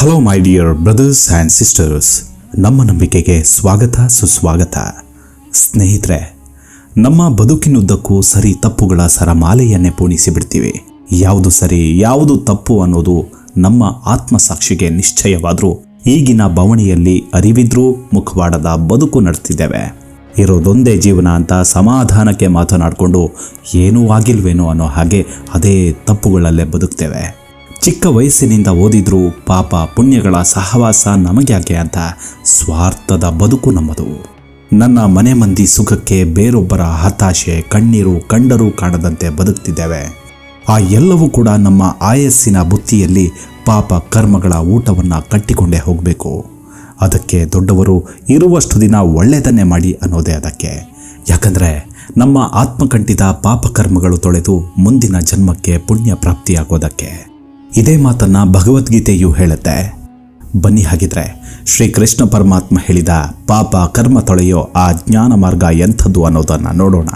Hello my dear brothers and sisters ನಮ್ಮ ನಂಬಿಕೆಗೆ ಸ್ವಾಗತ, ಸುಸ್ವಾಗತ. ಸ್ನೇಹಿತರೆ, ನಮ್ಮ ಬದುಕಿನುದ್ದಕ್ಕೂ ಸರಿ ತಪ್ಪುಗಳ ಸರಮಾಲೆಯನ್ನೇ ಪೂಣಿಸಿ ಬಿಡ್ತೀವಿ ಯಾವುದು ಸರಿ, ಯಾವುದು ತಪ್ಪು ಅನ್ನೋದು ನಮ್ಮ ಆತ್ಮಸಾಕ್ಷಿಗೆ ನಿಶ್ಚಯವಾದರೂ ಈಗಿನ ಬವಣೆಯಲ್ಲಿ ಅರಿವಿದ್ರೂ ಮುಖವಾಡದ ಬದುಕು ನಡೆಸ್ತಿದ್ದೇವೆ. ಇರೋದೊಂದೇ ಜೀವನ ಅಂತ ಸಮಾಧಾನಕ್ಕೆ ಮಾತನಾಡಿಕೊಂಡು ಏನೂ ಆಗಿಲ್ವೇನೋ ಅನ್ನೋ ಹಾಗೆ ಅದೇ ತಪ್ಪುಗಳಲ್ಲೇ ಬದುಕ್ತೇವೆ. ಚಿಕ್ಕ ವಯಸ್ಸಿನಿಂದ ಓದಿದ್ರು ಪಾಪ ಪುಣ್ಯಗಳ ಸಹವಾಸ ನಮಗ್ಯಾಕೆ ಅಂತ ಸ್ವಾರ್ಥದ ಬದುಕು ನಮ್ಮದು. ನನ್ನ ಮನೆ ಮಂದಿ ಸುಖಕ್ಕೆ ಬೇರೊಬ್ಬರ ಹತಾಶೆ ಕಣ್ಣೀರು ಕಂಡರೂ ಕಾಣದಂತೆ ಬದುಕ್ತಿದ್ದೇವೆ. ಆ ಎಲ್ಲವೂ ಕೂಡ ನಮ್ಮ ಆಯಸ್ಸಿನ ಬುತ್ತಿಯಲ್ಲಿ ಪಾಪ ಕರ್ಮಗಳ ಊಟವನ್ನು ಕಟ್ಟಿಕೊಂಡೇ ಹೋಗಬೇಕು. ಅದಕ್ಕೆ ದೊಡ್ಡವರು ಇರುವಷ್ಟು ದಿನ ಒಳ್ಳೆಯದನ್ನೇ ಮಾಡಿ ಅನ್ನೋದೇ ಅದಕ್ಕೆ. ಯಾಕಂದರೆ ನಮ್ಮ ಆತ್ಮಕಂಠಿತ ಪಾಪಕರ್ಮಗಳು ತೊಳೆದು ಮುಂದಿನ ಜನ್ಮಕ್ಕೆ ಪುಣ್ಯ ಪ್ರಾಪ್ತಿಯಾಗೋದಕ್ಕೆ. ಇದೇ ಮಾತನ್ನ ಭಗವದ್ಗೀತೆಯು ಹೇಳುತ್ತೆ. ಬನ್ನಿ ಹಾಗಿದ್ರೆ ಶ್ರೀಕೃಷ್ಣ ಪರಮಾತ್ಮ ಹೇಳಿದ ಪಾಪ ಕರ್ಮ ತೊಳೆಯೋ ಆ ಜ್ಞಾನ ಮಾರ್ಗ ಎಂಥದ್ದು ಅನ್ನೋದನ್ನ ನೋಡೋಣ.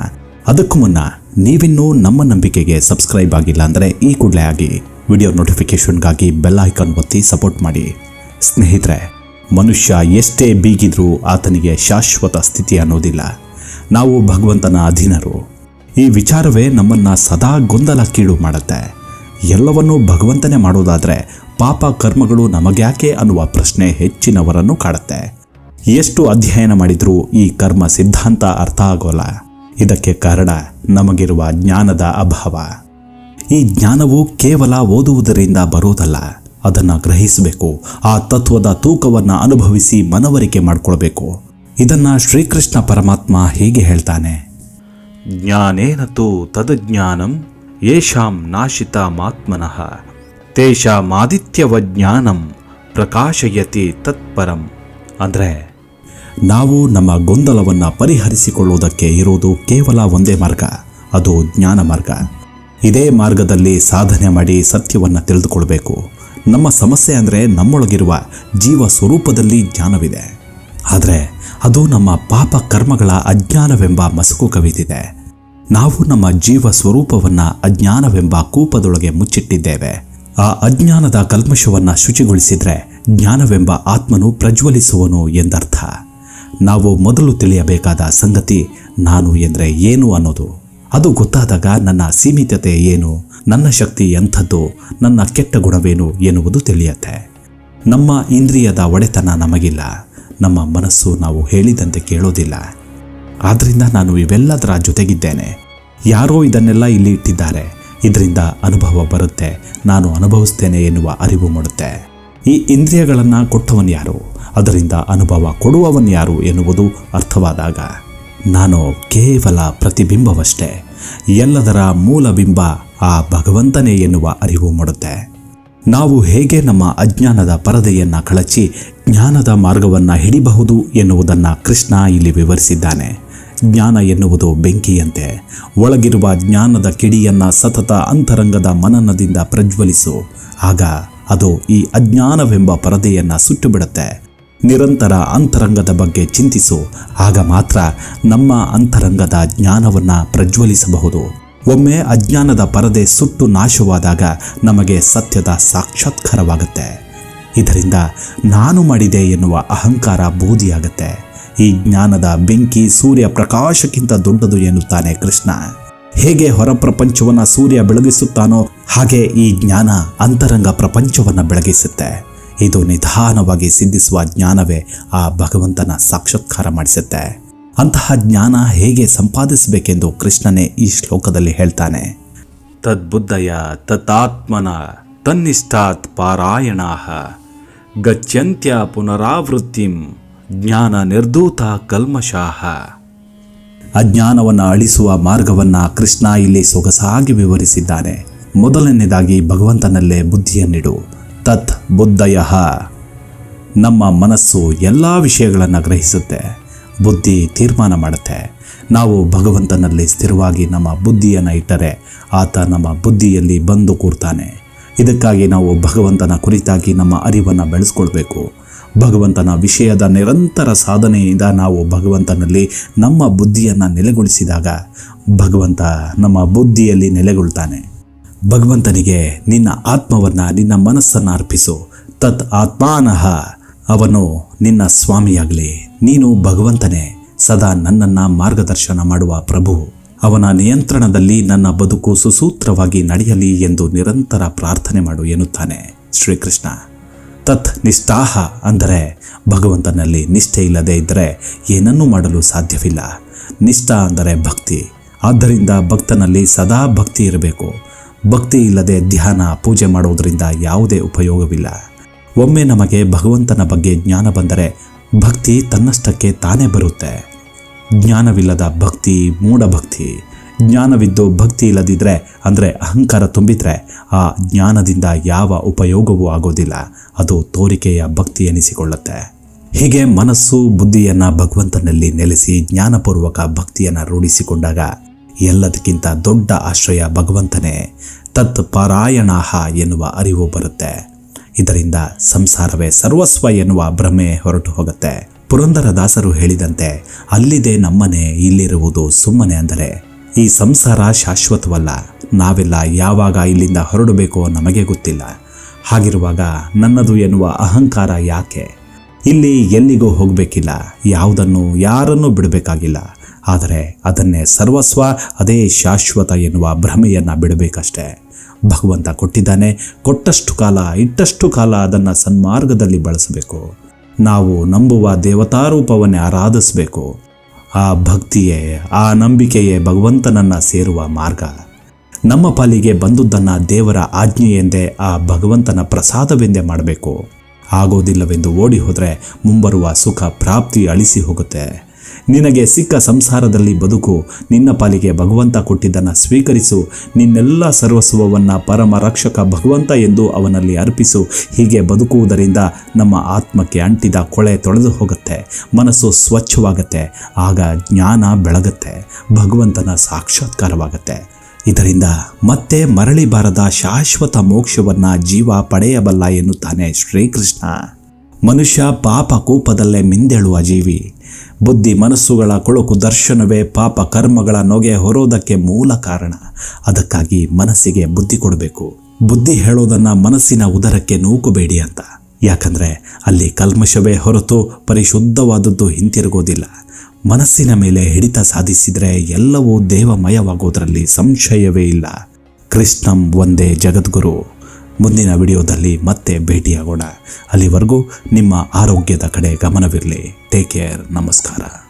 ಅದಕ್ಕೂ ಮುನ್ನ ನೀವಿನ್ನೂ ನಮ್ಮ ನಂಬಿಕೆಗೆ ಸಬ್ಸ್ಕ್ರೈಬ್ ಆಗಿಲ್ಲ ಅಂದರೆ ಈ ಕೂಡಲೇ ಆಗಿ ವಿಡಿಯೋ ನೋಟಿಫಿಕೇಷನ್ಗಾಗಿ ಬೆಲ್ ಐಕಾನ್ ಒತ್ತಿ ಸಪೋರ್ಟ್ ಮಾಡಿ. ಸ್ನೇಹಿತರೆ, ಮನುಷ್ಯ ಎಷ್ಟೇ ಬೀಗಿದ್ರೂ ಆತನಿಗೆ ಶಾಶ್ವತ ಸ್ಥಿತಿ ಅನ್ನೋದಿಲ್ಲ. ನಾವು ಭಗವಂತನ ಅಧೀನರು. ಈ ವಿಚಾರವೇ ನಮ್ಮನ್ನ ಸದಾ ಗೊಂದಲಕ್ಕೀಡು ಮಾಡುತ್ತೆ. ಎಲ್ಲವನ್ನೂ ಭಗವಂತನೇ ಮಾಡೋದಾದರೆ ಪಾಪ ಕರ್ಮಗಳು ನಮಗ್ಯಾಕೆ ಅನ್ನುವ ಪ್ರಶ್ನೆ ಹೆಚ್ಚಿನವರನ್ನು ಕಾಡುತ್ತೆ. ಎಷ್ಟು ಅಧ್ಯಯನ ಮಾಡಿದರೂ ಈ ಕರ್ಮ ಸಿದ್ಧಾಂತ ಅರ್ಥ ಆಗೋಲ್ಲ. ಇದಕ್ಕೆ ಕಾರಣ ನಮಗಿರುವ ಜ್ಞಾನದ ಅಭಾವ. ಈ ಜ್ಞಾನವು ಕೇವಲ ಓದುವುದರಿಂದ ಬರೋದಲ್ಲ, ಅದನ್ನು ಗ್ರಹಿಸಬೇಕು, ಆ ತತ್ವದ ತೂಕವನ್ನು ಅನುಭವಿಸಿ ಮನವರಿಕೆ ಮಾಡಿಕೊಳ್ಬೇಕು. ಇದನ್ನು ಶ್ರೀಕೃಷ್ಣ ಪರಮಾತ್ಮ ಹೀಗೆ ಹೇಳ್ತಾನೆ. ಜ್ಞಾನೇನತು ತದಜ್ಞಾನಂ ಯೇಷಾಂ ನಾಶಿತ ಮಾತ್ಮನಃ ತೇಷಾಮಾದಿತ್ಯವ ಜ್ಞಾನಂ ಪ್ರಕಾಶಯತಿ ತತ್ಪರಂ. ಅಂದರೆ, ನಾವು ನಮ್ಮ ಗೊಂದಲವನ್ನು ಪರಿಹರಿಸಿಕೊಳ್ಳುವುದಕ್ಕೆ ಇರುವುದು ಕೇವಲ ಒಂದೇ ಮಾರ್ಗ, ಅದು ಜ್ಞಾನ ಮಾರ್ಗ. ಇದೇ ಮಾರ್ಗದಲ್ಲಿ ಸಾಧನೆ ಮಾಡಿ ಸತ್ಯವನ್ನು ತಿಳಿದುಕೊಳ್ಬೇಕು. ನಮ್ಮ ಸಮಸ್ಯೆ ಅಂದರೆ ನಮ್ಮೊಳಗಿರುವ ಜೀವ ಸ್ವರೂಪದಲ್ಲಿ ಜ್ಞಾನವಿದೆ. ಆದರೆ, ಅದು ನಮ್ಮ ಪಾಪ ಕರ್ಮಗಳ ಅಜ್ಞಾನವೆಂಬ ಮಸುಕು ಕವಿದಿದೆ. ನಾವು ನಮ್ಮ ಜೀವ ಸ್ವರೂಪವನ್ನು ಅಜ್ಞಾನವೆಂಬ ಕೂಪದೊಳಗೆ ಮುಚ್ಚಿಟ್ಟಿದ್ದೇವೆ. ಆ ಅಜ್ಞಾನದ ಕಲ್ಮಶವನ್ನು ಶುಚಿಗೊಳಿಸಿದರೆ ಜ್ಞಾನವೆಂಬ ಆತ್ಮನು ಪ್ರಜ್ವಲಿಸುವನು ಎಂದರ್ಥ. ನಾವು ಮೊದಲು ತಿಳಿಯಬೇಕಾದ ಸಂಗತಿ ನಾನು ಎಂದರೆ ಏನು ಅನ್ನೋದು. ಅದು ಗೊತ್ತಾದಾಗ ನನ್ನ ಸೀಮಿತತೆ ಏನು, ನನ್ನ ಶಕ್ತಿ ಎಂಥದ್ದು, ನನ್ನ ಕೆಟ್ಟ ಗುಣವೇನು ಎನ್ನುವುದು ತಿಳಿಯತ್ತೆ. ನಮ್ಮ ಇಂದ್ರಿಯದ ಒಡೆತನ ನಮಗಿಲ್ಲ, ನಮ್ಮ ಮನಸ್ಸು ನಾವು ಹೇಳಿದಂತೆ ಕೇಳೋದಿಲ್ಲ. ಆದ್ದರಿಂದ ನಾನು ಇವೆಲ್ಲದರ ಜೊತೆಗಿದ್ದೇನೆ. ಯಾರೋ ಇದನ್ನೆಲ್ಲ ಇಲ್ಲಿ ಇಟ್ಟಿದ್ದಾರೆ. ಇದರಿಂದ ಅನುಭವ ಬರುತ್ತೆ. ನಾನು ಅನುಭವಿಸ್ತೇನೆ ಎನ್ನುವ ಅರಿವು ಮೂಡುತ್ತೆ. ಈ ಇಂದ್ರಿಯಗಳನ್ನು ಕೊಟ್ಟವನ್ ಯಾರು? ಅದರಿಂದ ಅನುಭವ ಕೊಡುವವನ್ ಯಾರು ಎನ್ನುವುದು ಅರ್ಥವಾದಾಗ, ನಾನು ಕೇವಲ ಪ್ರತಿಬಿಂಬವಷ್ಟೇ. ಎಲ್ಲದರ ಮೂಲ ಬಿಂಬ ಆ ಭಗವಂತನೇ ಎನ್ನುವ ಅರಿವು ಮೂಡುತ್ತೆ. ನಾವು ಹೇಗೆ ನಮ್ಮ ಅಜ್ಞಾನದ ಪರದೆಯನ್ನು ಕಳಚಿ ಜ್ಞಾನದ ಮಾರ್ಗವನ್ನು ಹಿಡಿಬಹುದು ಎನ್ನುವುದನ್ನು ಕೃಷ್ಣ ಇಲ್ಲಿ ವಿವರಿಸಿದ್ದಾನೆ. ಜ್ಞಾನ ಎನ್ನುವುದು ಬೆಂಕಿಯಂತೆ. ಒಳಗಿರುವ ಜ್ಞಾನದ ಕಿಡಿಯನ್ನ ಸತತ ಅಂತರಂಗದ ಮನನದಿಂದ ಪ್ರಜ್ವಲಿಸು. ಆಗ ಅದು ಈ ಅಜ್ಞಾನವೆಂಬ ಪರದೆಯನ್ನ ಸುಟ್ಟುಬಿಡುತ್ತೆ. ನಿರಂತರ ಅಂತರಂಗದ ಬಗ್ಗೆ ಚಿಂತಿಸು. ಆಗ ಮಾತ್ರ ನಮ್ಮ ಅಂತರಂಗದ ಜ್ಞಾನವನ್ನ ಪ್ರಜ್ವಲಿಸಬಹುದು. ಒಮ್ಮೆ ಅಜ್ಞಾನದ ಪರದೆ ಸುಟ್ಟು ನಾಶವಾದಾಗ ನಮಗೆ ಸತ್ಯದ ಸಾಕ್ಷಾತ್ಕಾರವಾಗುತ್ತೆ. ಇದರಿಂದ ನಾನು ಮಾಡಿದೆ ಎನ್ನುವ ಅಹಂಕಾರ ಬೂದಿಯಾಗತ್ತೆ. ಈ ಜ್ಞಾನದ ಬೆಂಕಿ ಸೂರ್ಯ ಪ್ರಕಾಶಕ್ಕಿಂತ ದೊಡ್ಡದು ಎನ್ನುತ್ತಾನೆ ಕೃಷ್ಣ. ಹೇಗೆ ಹೊರ ಪ್ರಪಂಚವನ್ನು ಸೂರ್ಯ ಬೆಳಗಿಸುತ್ತಾನೋ ಹಾಗೆ ಈ ಜ್ಞಾನ ಅಂತರಂಗ ಪ್ರಪಂಚವನ್ನು ಬೆಳಗಿಸುತ್ತೆ. ಇದು ನಿಧಾನವಾಗಿ ಸಿದ್ಧಿಸುವ ಜ್ಞಾನವೇ ಆ ಭಗವಂತನ ಸಾಕ್ಷಾತ್ಕಾರ ಮಾಡಿಸುತ್ತೆ. ಅಂತಹ ಜ್ಞಾನ ಹೇಗೆ ಸಂಪಾದಿಸಬೇಕೆಂದು ಕೃಷ್ಣನೇ ಈ ಶ್ಲೋಕದಲ್ಲಿ ಹೇಳ್ತಾನೆ. ತದ್ಬುದ್ಧಯ ತತಾತ್ಮನ ತನ್ನಿಷ್ಠಾತ್ ಪಾರಾಯಣಾ ಗಚ್ಚಂತ್ಯ ಪುನರಾವೃತ್ತಿಂ ಜ್ಞಾನ ನಿರ್ದೂತ ಕಲ್ಮಶಾಹ. ಅಜ್ಞಾನವನ್ನು ಅಳಿಸುವ ಮಾರ್ಗವನ್ನು ಕೃಷ್ಣ ಇಲ್ಲಿ ಸೊಗಸಾಗಿ ವಿವರಿಸಿದ್ದಾನೆ. ಮೊದಲನೇದಾಗಿ ಭಗವಂತನಲ್ಲೇ ಬುದ್ಧಿಯನ್ನಿಡು. ತತ್ ಬುದ್ಧಯಃ. ನಮ್ಮ ಮನಸ್ಸು ಎಲ್ಲ ವಿಷಯಗಳನ್ನು ಗ್ರಹಿಸುತ್ತೆ. ಬುದ್ಧಿ ತೀರ್ಮಾನ ಮಾಡುತ್ತೆ. ನಾವು ಭಗವಂತನಲ್ಲಿ ಸ್ಥಿರವಾಗಿ ನಮ್ಮ ಬುದ್ಧಿಯನ್ನು ಇಟ್ಟರೆ ಆತ ನಮ್ಮ ಬುದ್ಧಿಯಲ್ಲಿ ಬಂದು ಕೂರ್ತಾನೆ. ಇದಕ್ಕಾಗಿ ನಾವು ಭಗವಂತನ ಕುರಿತಾಗಿ ನಮ್ಮ ಅರಿವನ್ನು ಬೆಳೆಸ್ಕೊಳ್ಬೇಕು. ಭಗವಂತನ ವಿಷಯದ ನಿರಂತರ ಸಾಧನೆಯಿಂದ ನಾವು ಭಗವಂತನಲ್ಲಿ ನಮ್ಮ ಬುದ್ಧಿಯನ್ನು ನೆಲೆಗೊಳಿಸಿದಾಗ ಭಗವಂತ ನಮ್ಮ ಬುದ್ಧಿಯಲ್ಲಿ ನೆಲೆಗೊಳ್ತಾನೆ. ಭಗವಂತನಿಗೆ ನಿನ್ನ ಆತ್ಮವನ್ನು, ನಿನ್ನ ಮನಸ್ಸನ್ನು ಅರ್ಪಿಸು. ತತ್ ಆತ್ಮಾನಹ ಅವನು ನಿನ್ನ ಸ್ವಾಮಿಯಾಗಲಿ. ನೀನು ಭಗವಂತನೇ, ಸದಾ ನನ್ನನ್ನು ಮಾರ್ಗದರ್ಶನ ಮಾಡುವ ಪ್ರಭು. ಅವನ ನಿಯಂತ್ರಣದಲ್ಲಿ ನನ್ನ ಬದುಕು ಸುಸೂತ್ರವಾಗಿ ನಡೆಯಲಿ ಎಂದು ನಿರಂತರ ಪ್ರಾರ್ಥನೆ ಮಾಡು ಎನ್ನುತ್ತಾನೆ ಶ್ರೀಕೃಷ್ಣ. ತತ್ ನಿಷ್ಠಾಹ ಅಂದರೆ ಭಗವಂತನಲ್ಲಿ ನಿಷ್ಠೆ ಇಲ್ಲದೆ ಇದ್ದರೆ ಏನನ್ನೂ ಮಾಡಲು ಸಾಧ್ಯವಿಲ್ಲ. ನಿಷ್ಠ ಅಂದರೆ ಭಕ್ತಿ. ಆದ್ದರಿಂದ ಭಕ್ತನಲ್ಲಿ ಸದಾ ಭಕ್ತಿ ಇರಬೇಕು. ಭಕ್ತಿ ಇಲ್ಲದೆ ಧ್ಯಾನ, ಪೂಜೆ ಮಾಡುವುದರಿಂದ ಯಾವುದೇ ಉಪಯೋಗವಿಲ್ಲ. ಒಮ್ಮೆ ನಮಗೆ ಭಗವಂತನ ಬಗ್ಗೆ ಜ್ಞಾನ ಬಂದರೆ ಭಕ್ತಿ ತನ್ನಷ್ಟಕ್ಕೆ ತಾನೇ ಬರುತ್ತೆ. ಜ್ಞಾನವಿಲ್ಲದ ಭಕ್ತಿ ಮೂಢಭಕ್ತಿ. ಜ್ಞಾನವಿದ್ದು ಭಕ್ತಿ ಇಲ್ಲದಿದ್ದರೆ ಅಂದರೆ ಅಹಂಕಾರ ತುಂಬಿದ್ರೆ, ಆ ಜ್ಞಾನದಿಂದ ಯಾವ ಉಪಯೋಗವೂ ಆಗೋದಿಲ್ಲ. ಅದು ತೋರಿಕೆಯ ಭಕ್ತಿ ಎನಿಸಿಕೊಳ್ಳುತ್ತೆ. ಹೀಗೆ ಮನಸ್ಸು ಬುದ್ಧಿಯನ್ನು ಭಗವಂತನಲ್ಲಿ ನೆಲೆಸಿ ಜ್ಞಾನಪೂರ್ವಕ ಭಕ್ತಿಯನ್ನು ರೂಢಿಸಿಕೊಂಡಾಗ ಎಲ್ಲದಕ್ಕಿಂತ ದೊಡ್ಡ ಆಶ್ರಯ ಭಗವಂತನೇ. ತತ್ ಎನ್ನುವ ಅರಿವು ಬರುತ್ತೆ. ಇದರಿಂದ ಸಂಸಾರವೇ ಸರ್ವಸ್ವ ಎನ್ನುವ ಭ್ರಮೆ ಹೊರಟು ಹೋಗುತ್ತೆ. ಪುರಂದರದಾಸರು ಹೇಳಿದಂತೆ, ಅಲ್ಲಿದೆ ನಮ್ಮನೆ, ಇಲ್ಲಿರುವುದು ಸುಮ್ಮನೆ ಅಂದರೆ ಈ ಸಂಸಾರ ಶಾಶ್ವತವಲ್ಲ. ನಾವೆಲ್ಲ ಯಾವಾಗ ಇಲ್ಲಿಂದ ಹೊರಡಬೇಕೋ ನಮಗೆ ಗೊತ್ತಿಲ್ಲ. ಹಾಗಿರುವಾಗ ನನ್ನದು ಎನ್ನುವ ಅಹಂಕಾರ ಯಾಕೆ? ಇಲ್ಲಿ ಎಲ್ಲಿಗೂ ಹೋಗಬೇಕಿಲ್ಲ. ಯಾವುದನ್ನು ಯಾರನ್ನೂ ಬಿಡಬೇಕಾಗಿಲ್ಲ. ಆದರೆ ಅದನ್ನೇ ಸರ್ವಸ್ವ, ಅದೇ ಶಾಶ್ವತ ಎನ್ನುವ ಭ್ರಮೆಯನ್ನು ಬಿಡಬೇಕಷ್ಟೇ. ಭಗವಂತ ಕೊಟ್ಟಿದ್ದಾನೆ, ಕೊಟ್ಟಷ್ಟು ಕಾಲ, ಇಟ್ಟಷ್ಟು ಕಾಲ ಅದನ್ನು ಸನ್ಮಾರ್ಗದಲ್ಲಿ ಬಳಸಬೇಕು. ನಾವು ನಂಬುವ ದೇವತಾರೂಪವನ್ನೇ ಆರಾಧಿಸಬೇಕು. ಆ ಭಕ್ತಿಯೇ, ಆ ನಂಬಿಕೆಯೇ ಭಗವಂತನನ್ನ ಸೇರುವ ಮಾರ್ಗ. ನಮ್ಮ ಪಾಲಿಗೆ ಬಂದುದನ್ನು ದೇವರ ಆಜ್ಞೆಯೆಂದೇ ಆ ಭಗವಂತನ ಪ್ರಸಾದವೆಂದೇ ಮಾಡಬೇಕು. ಆಗೋದಿಲ್ಲವೆಂದು ಓಡಿ ಹೋದರೆ ಮುಂಬರುವ ಸುಖ ಪ್ರಾಪ್ತಿ ಅಳಿಸಿ ಹೋಗುತ್ತೆ. ನಿನಗೆ ಸಿಕ್ಕ ಸಂಸಾರದಲ್ಲಿ ಬದುಕು, ನಿನ್ನ ಪಾಲಿಗೆ ಭಗವಂತ ಕೊಟ್ಟಿದ್ದನ್ನು ಸ್ವೀಕರಿಸು. ನಿನ್ನೆಲ್ಲ ಸರ್ವಸ್ವವನ್ನು ಪರಮ ರಕ್ಷಕ ಭಗವಂತ ಎಂದು ಅವನಲ್ಲಿ ಅರ್ಪಿಸು. ಹೀಗೆ ಬದುಕುವುದರಿಂದ ನಮ್ಮ ಆತ್ಮಕ್ಕೆ ಅಂಟಿದ ಕೊಳೆ ತೊಳೆದು ಹೋಗುತ್ತೆ, ಮನಸ್ಸು ಸ್ವಚ್ಛವಾಗುತ್ತೆ, ಆಗ ಜ್ಞಾನ ಬೆಳಗುತ್ತೆ, ಭಗವಂತನ ಸಾಕ್ಷಾತ್ಕಾರವಾಗುತ್ತೆ. ಇದರಿಂದ ಮತ್ತೆ ಮರಳಿ ಬಾರದ ಶಾಶ್ವತ ಮೋಕ್ಷವನ್ನು ಜೀವ ಪಡೆಯಬಲ್ಲ ಎನ್ನುತ್ತಾನೆ ಶ್ರೀಕೃಷ್ಣ. ಮನುಷ್ಯ ಪಾಪ ಕೂಪದಲ್ಲೇ ಮಿಂದೆಳುವ ಜೀವಿ. ಬುದ್ಧಿ ಮನಸ್ಸುಗಳ ಕೊಳಕು ದರ್ಶನವೇ ಪಾಪ ಕರ್ಮಗಳ ನೊಗೆ ಹೊರೋದಕ್ಕೆ ಮೂಲ ಕಾರಣ. ಅದಕ್ಕಾಗಿ ಮನಸ್ಸಿಗೆ ಬುದ್ಧಿ ಕೊಡಬೇಕು. ಬುದ್ಧಿ ಹೇಳೋದನ್ನ ಮನಸ್ಸಿನ ಉದರಕ್ಕೆ ನೂಕುಬೇಡಿ ಅಂತ. ಯಾಕಂದ್ರೆ ಅಲ್ಲಿ ಕಲ್ಮಶವೇ ಹೊರತು ಪರಿಶುದ್ಧವಾದದ್ದು ಹಿಂತಿರುಗೋದಿಲ್ಲ ಮನಸ್ಸಿನ ಮೇಲೆ ಹಿಡಿತ ಸಾಧಿಸಿದರೆ ಎಲ್ಲವೂ ದೇವಮಯವಾಗೋದರಲ್ಲಿ ಸಂಶಯವೇ ಇಲ್ಲ. ಕೃಷ್ಣಂ ಒಂದೇ ಜಗದ್ಗುರು. ಮುಂದಿನ ವಿಡಿಯೋದಲ್ಲಿ ಮತ್ತೆ ಭೇಟಿಯಾಗೋಣ. ಅಲ್ಲಿವರೆಗೂ ನಿಮ್ಮ ಆರೋಗ್ಯದ ಕಡೆ ಗಮನವಿರಲಿ. ಟೇಕ್ ಕೇರ್ ನಮಸ್ಕಾರ.